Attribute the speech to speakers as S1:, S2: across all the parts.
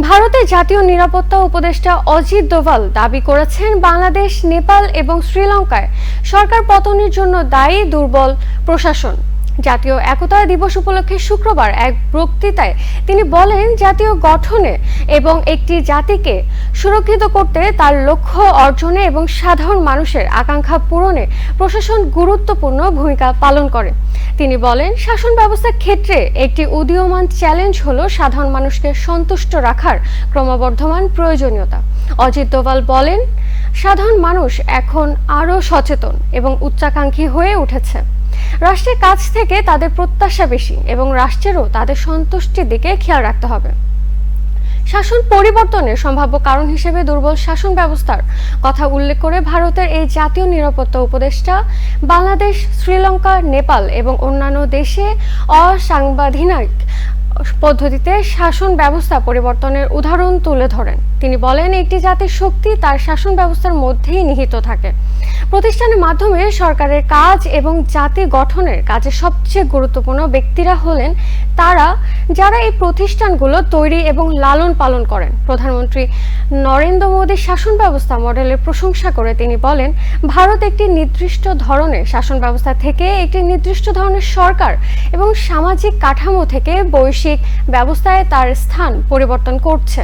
S1: ভারতের জাতীয় নিরাপত্তা উপদেষ্টা অজিত দোভাল দাবি করেছেন বাংলাদেশ, নেপাল এবং শ্রীলঙ্কায় সরকার পতনের জন্য দায়ী দুর্বল প্রশাসন। জাতীয় একতা দিবস উপলক্ষে শুক্রবার এক বক্তৃতায় তিনি বলেন, জাতীয় গঠনে এবং একটি জাতিকে সুরক্ষিত করতে তার লক্ষ্য অর্জনে এবং সাধারণ মানুষের আকাঙ্ক্ষা পূরণে প্রশাসন গুরুত্বপূর্ণ ভূমিকা পালন করে। তিনি বলেন, শাসন ব্যবস্থার ক্ষেত্রে একটি উদীয়মান চ্যালেঞ্জ হলো সাধারণ মানুষকে সন্তুষ্ট রাখার ক্রমবর্ধমান প্রয়োজনীয়তা। অজিত দোভাল বলেন, সাধারণ মানুষ এখন আরও সচেতন এবং উচ্চাকাঙ্ক্ষী হয়ে উঠেছে। রাষ্ট্রের কাছ থেকে তাদের প্রত্যাশা বেশি এবং রাষ্ট্রেরও তাদের সন্তুষ্টির দিকে খেয়াল রাখতে হবে। শাসন পরিবর্তনের সম্ভাব্য কারণ হিসেবে দুর্বল শাসন ব্যবস্থার কথা উল্লেখ করে ভারতের এই জাতীয় নিরাপত্তা উপদেষ্টা বাংলাদেশ, শ্রীলঙ্কা, নেপাল এবং অন্যান্য দেশে অসাংবিধানিক পদ্ধতিতে শাসন ব্যবস্থা পরিবর্তনের উদাহরণ তুলে ধরেন। তিনি বলেন, একটি জাতির শক্তি তার শাসন ব্যবস্থার মধ্যেই নিহিত থাকে। প্রতিষ্ঠানের মাধ্যমে সরকারের কাজ এবং জাতি গঠনের কাজে সবচেয়ে গুরুত্বপূর্ণ ব্যক্তিরা হলেন তারা যারা এই প্রতিষ্ঠানগুলো তৈরি এবং লালন পালন করেন, প্রধানমন্ত্রী নরেন্দ্র মোদীর শাসন ব্যবস্থা মডেলের প্রশংসা করে তিনি বলেন, ভারত একটি নির্দিষ্ট ধরনের শাসন ব্যবস্থা থেকে একটি নির্দিষ্ট ধরনের সরকার এবং সামাজিক কাঠামো থেকে বৈশ্বিক ব্যবস্থায় তার স্থান পরিবর্তন করছে।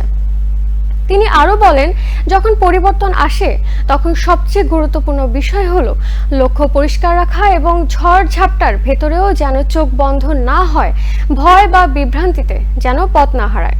S1: তিনি আরও বলেন যখন পরিবর্তন আসে, তখন সবচেয়ে গুরুত্বপূর্ণ বিষয় হলো লক্ষ্য পরিষ্কার রাখা এবং ঝড় ঝাপটার ভেতরেও যেন চোখ বন্ধ না হয়, ভয় বা বিভ্রান্তিতে যেন পথ না হারায়।